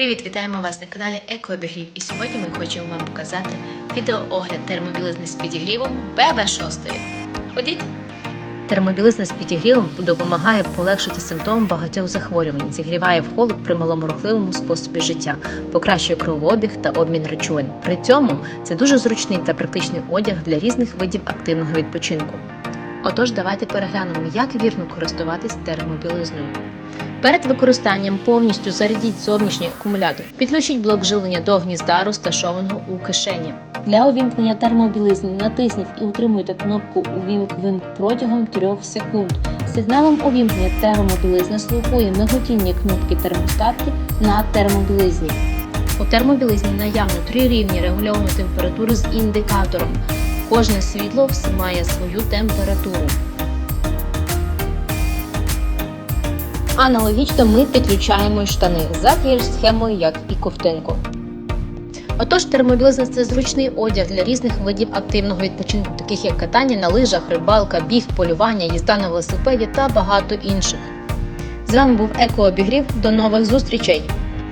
Привіт, вітаємо вас на каналі Екообігрів. І сьогодні ми хочемо вам показати відеоогляд термобілизни з підігрівом ББ6. Ходіть! Термобілизна з підігрівом допомагає полегшити симптоми багатьох захворювань, зігріває в холод при маломорохливому способі життя, покращує кровообіг та обмін речовин. При цьому це дуже зручний та практичний одяг для різних видів активного відпочинку. Отож, давайте переглянемо, як вірно користуватись термобілизною. Перед використанням повністю зарядіть зовнішній акумулятор. Підключіть блок живлення до гнізда, розташованого у кишені. Для увімкнення термобілизни натисніть і утримуйте кнопку Увімк-вимк протягом 3 секунд. Сигналом увімкнення термобілизни слухує миготіння кнопки термостатки на термобілизні. У термобілизні наявно три рівні регульованої температури з індикатором. Кожне світло має свою температуру. Аналогічно ми підключаємо штани за тією ж схемою, як і ковтинку. Отож, термобілизна це зручний одяг для різних видів активного відпочинку, таких як катання на лижах, рибалка, біг, полювання, їзда на велосипеді та багато інших. З вами був Екообігрів. До нових зустрічей!